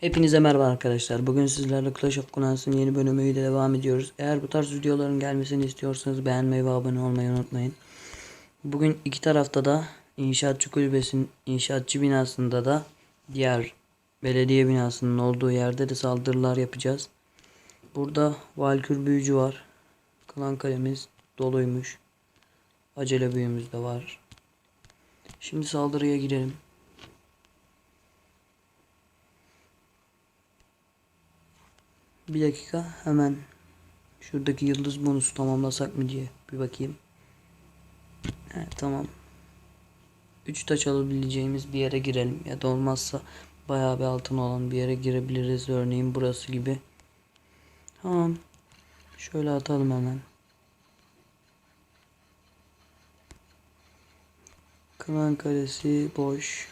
Hepinize merhaba arkadaşlar. Bugün sizlerle Clash of Clans'ın yeni bölümüyle devam ediyoruz. Eğer bu tarz videoların gelmesini istiyorsanız beğenmeyi ve abone olmayı unutmayın. Bugün iki tarafta da inşaatçı kulübesinin inşaatçı binasında da diğer belediye binasının olduğu yerde de saldırılar yapacağız. Burada Valkür büyücü var. Klan kalemiz doluymuş. Acele büyümüz de var. Şimdi saldırıya girelim. Bir dakika hemen şuradaki yıldız bonusu tamamlasak mı diye bir bakayım. Evet tamam. 3 taç alabileceğimiz bir yere girelim ya da olmazsa bayağı bir altın olan bir yere girebiliriz. Örneğin burası gibi. Tamam. Şöyle atalım hemen. Klan kalesi boş.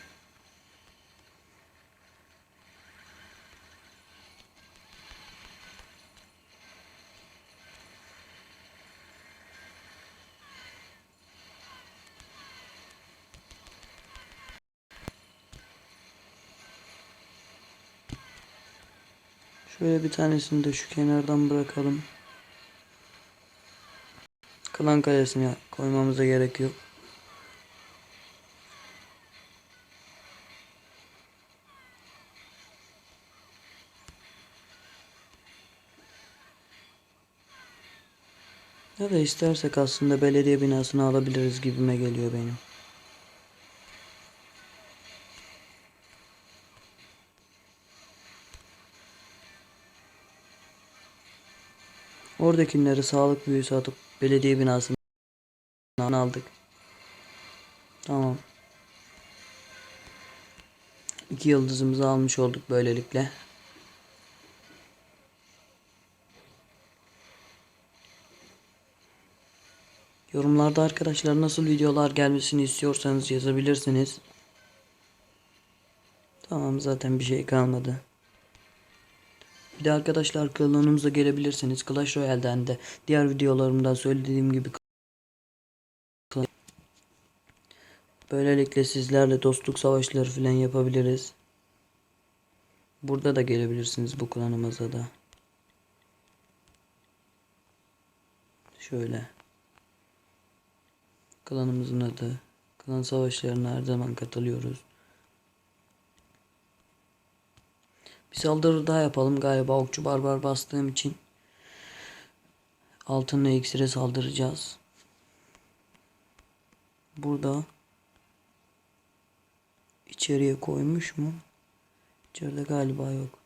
Şöyle bir tanesini de şu kenardan bırakalım. Klan kalesine koymamıza gerek yok. Ya da istersek aslında belediye binasını alabiliriz gibime geliyor benim. Oradakileri sağlık büyüsü atıp belediye binasını aldık. Tamam. İki yıldızımızı almış olduk böylelikle. Yorumlarda arkadaşlar nasıl videolar gelmesini istiyorsanız yazabilirsiniz. Tamam zaten bir şey kalmadı. Bir de arkadaşlar kanalımıza gelebilirsiniz. Clash Royale'den de diğer videolarımdan söylediğim gibi Böylelikle sizlerle dostluk savaşları falan yapabiliriz. Burada da gelebilirsiniz bu klanımıza da. Şöyle. Klanımızın adı. Klan savaşlarına her zaman katılıyoruz. Bir saldırı daha yapalım galiba okçu barbar bastığım için. Altınla iksire saldıracağız. Burada içeriye koymuş mu? İçeride galiba yok.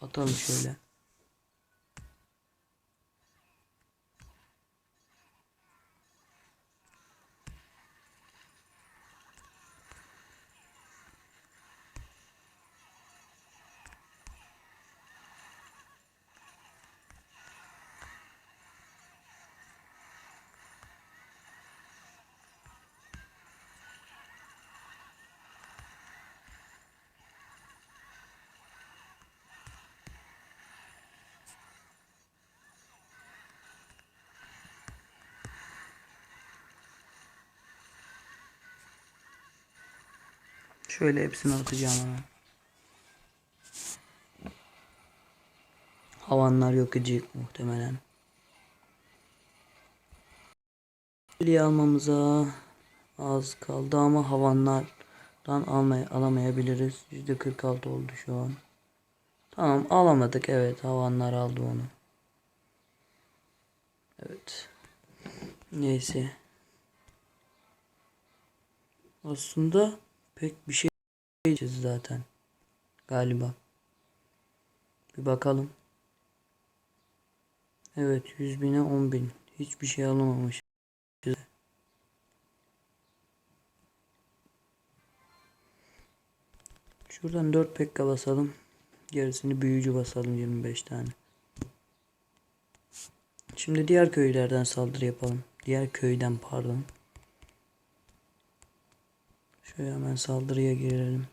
Atalım şöyle. Şöyle hepsini atacağım hemen. Havanlar yok edecek muhtemelen. Birliği almamıza az kaldı ama havanlardan almay alamayabiliriz. %46 oldu şu an. Tamam alamadık evet havanlar aldı onu. Evet. Neyse. Aslında pek bir şey diyeceğiz zaten. Galiba. Bir bakalım. Evet 100 bine 10 bin. Hiçbir şey alamamış. Şuradan 4 pekka basalım. Gerisini büyücü basalım 25 tane. Şimdi diğer köylerden saldırı yapalım. Diğer köyden pardon. Şöyle hemen saldırıya girelim.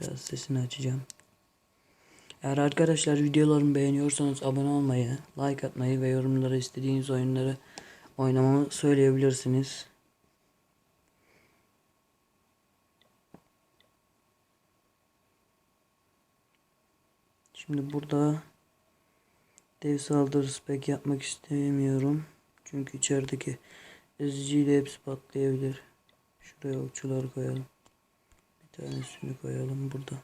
Biraz sesini açacağım. Eğer arkadaşlar videolarımı beğeniyorsanız abone olmayı, like atmayı ve yorumlara istediğiniz oyunları oynamamı söyleyebilirsiniz. Şimdi burada dev saldırısı pek yapmak istemiyorum. Çünkü içerideki eziciyle hepsi patlayabilir. Şuraya okçuları koyalım. Bir tanesini koyalım burada.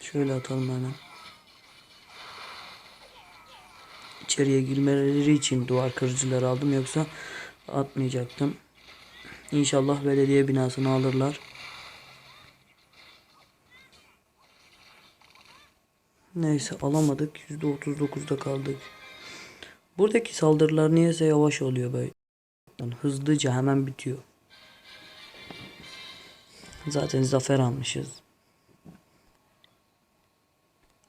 Şöyle atalım hemen. İçeriye girmeleri için duvar kırıcıları aldım yoksa atmayacaktım. İnşallah belediye binasını alırlar. Neyse alamadık. %39'da kaldık. Buradaki saldırılar niyeyse yavaş oluyor böyle. Yani hızlıca hemen bitiyor. Zaten zafer almışız.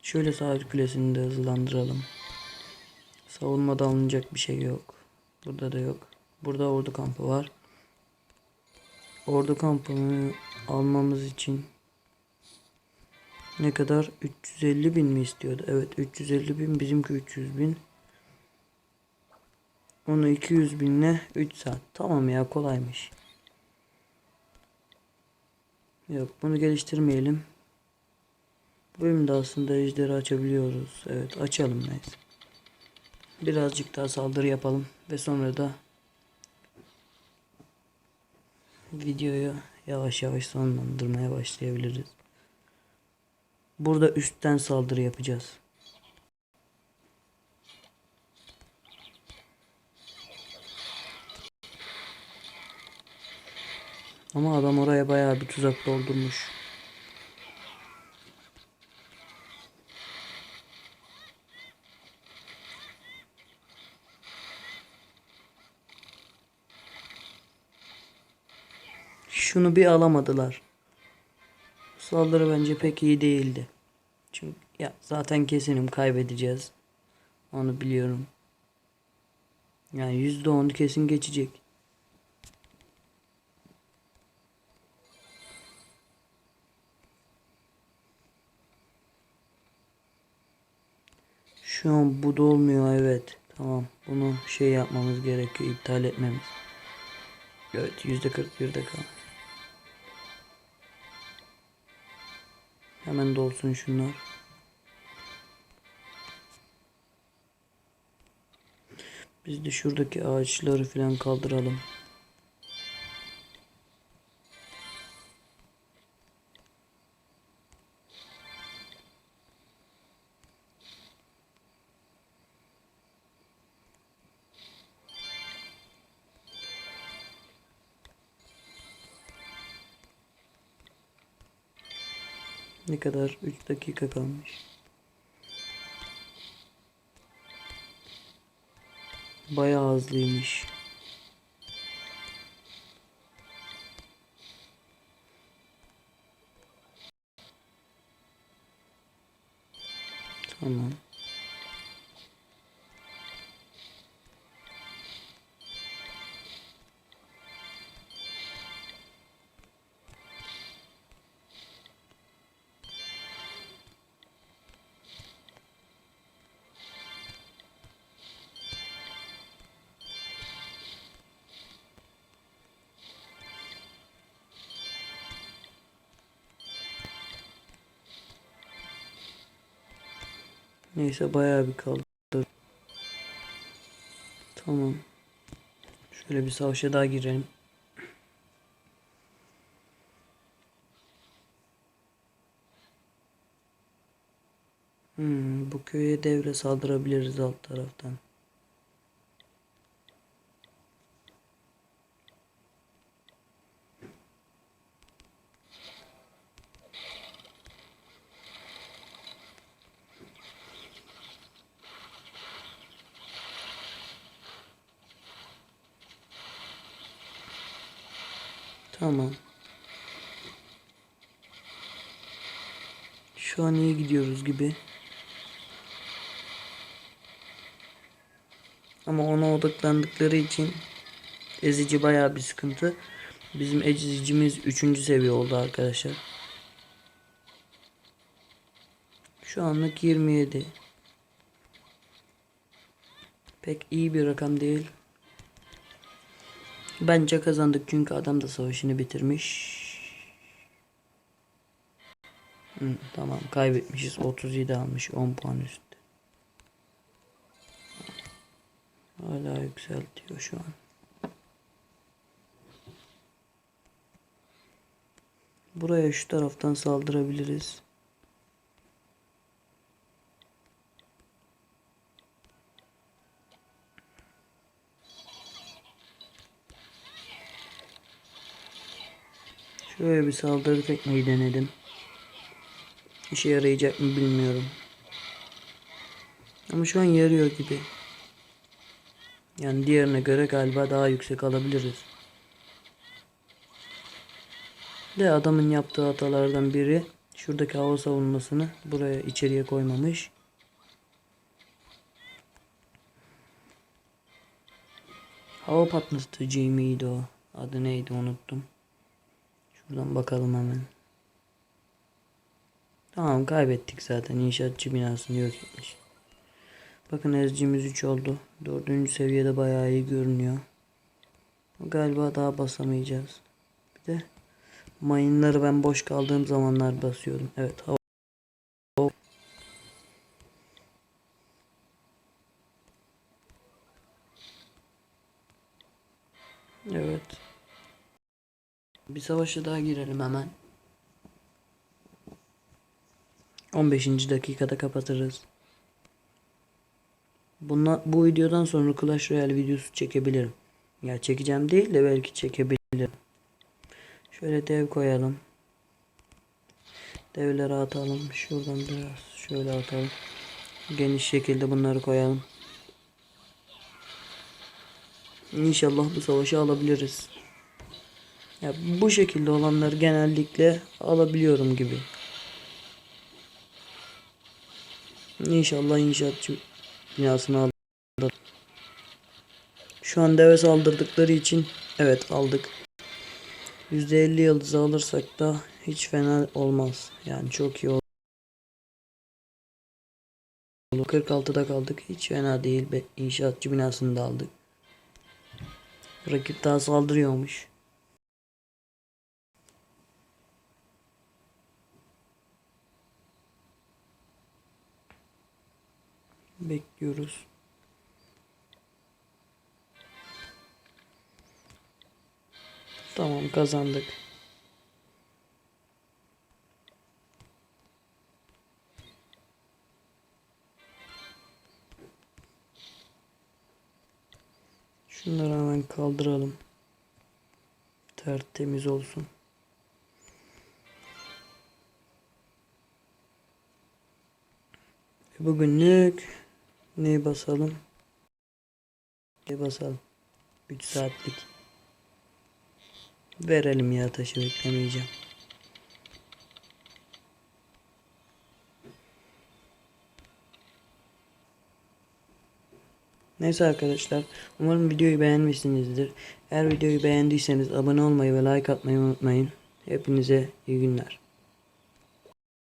Şöyle sahil kulesini de hızlandıralım. Savunmada alınacak bir şey yok. Burada da yok. Burada ordu kampı var. Ordu kampını almamız için ne kadar? 350 bin mi istiyordu? Evet 350 bin bizimki 300 bin. Onu 200 binle 3 saat. Tamam ya kolaymış. Yok bunu geliştirmeyelim. Bu bölümde aslında ejderi açabiliyoruz. Evet açalım neyse. Birazcık daha saldırı yapalım ve sonra da videoyu yavaş yavaş sonlandırmaya başlayabiliriz. Burada üstten saldırı yapacağız. Ama adam oraya bayağı bir tuzak doldurmuş. Şunu bir alamadılar. Saldırı bence pek iyi değildi. Çünkü ya zaten kesinim kaybedeceğiz. Onu biliyorum. Yani yüzde onu kesin geçecek. Şu an bu da olmuyor evet. Tamam bunu şey yapmamız gerekiyor iptal etmemiz. Evet yüzde 41'de kal. Hemen dolsun şunlar. Biz de şuradaki ağaçları falan kaldıralım. Ne kadar? 3 dakika kalmış. Bayağı hızlıymış. Tamam. Neyse bayağı bir kaldı. Tamam. Şöyle bir savaşa daha girelim. Hmm, bu köye devre saldırabiliriz alt taraftan. Tamam. Şu an iyi gidiyoruz gibi. Ama ona odaklandıkları için ezici bayağı bir sıkıntı. Bizim ezicimiz 3. seviye oldu arkadaşlar. Şu anlık 27. Pek iyi bir rakam değil. Bence kazandık çünkü adam da savaşını bitirmiş. Hı, tamam kaybetmişiz. 37 almış 10 puan üstte. Hala yükseltiyor şu an. Buraya şu taraftan saldırabiliriz. Şöyle bir saldırı tekmeyi denedim. İşe yarayacak mı bilmiyorum. Ama şu an yarıyor gibi. Yani diğerine göre galiba daha yüksek alabiliriz. De adamın yaptığı hatalardan biri şuradaki hava savunmasını buraya içeriye koymamış. Hava patlatıcı mıydı o? Adı neydi unuttum. Şuradan bakalım hemen. Tamam kaybettik zaten. İnşaatçı binasını yok etmiş. Bakın ezcimiz 3 oldu. Dördüncü seviyede bayağı iyi görünüyor. Galiba daha basamayacağız. Bir de mayınları ben boş kaldığım zamanlar basıyorum. Evet hava. Evet. Bir savaşa daha girelim hemen. 15. dakikada kapatırız. Bunla, bu videodan sonra Clash Royale videosu çekebilirim. Ya çekeceğim değil de belki çekebilirim. Şöyle dev koyalım. Devleri atalım. Şuradan biraz şöyle atalım. Geniş şekilde bunları koyalım. İnşallah bu savaşı alabiliriz. Ya bu şekilde olanları genellikle alabiliyorum gibi. İnşallah inşaatçı binasını alır. Şu an deve saldırdıkları için evet aldık. %50 yıldız alırsak da hiç fena olmaz. Yani çok iyi olur. 46'da kaldık. Hiç fena değil. Be inşaatçı binasını da aldık. Rakip daha saldırıyormuş. Bekliyoruz. Tamam kazandık. Şunları hemen kaldıralım. Tertemiz olsun. Bugünlük ne basalım? Ne basalım? 3 saatlik. Verelim ya taşı beklemeyeceğim. Neyse arkadaşlar. Umarım videoyu beğenmişsinizdir. Eğer videoyu beğendiyseniz abone olmayı ve like atmayı unutmayın. Hepinize iyi günler.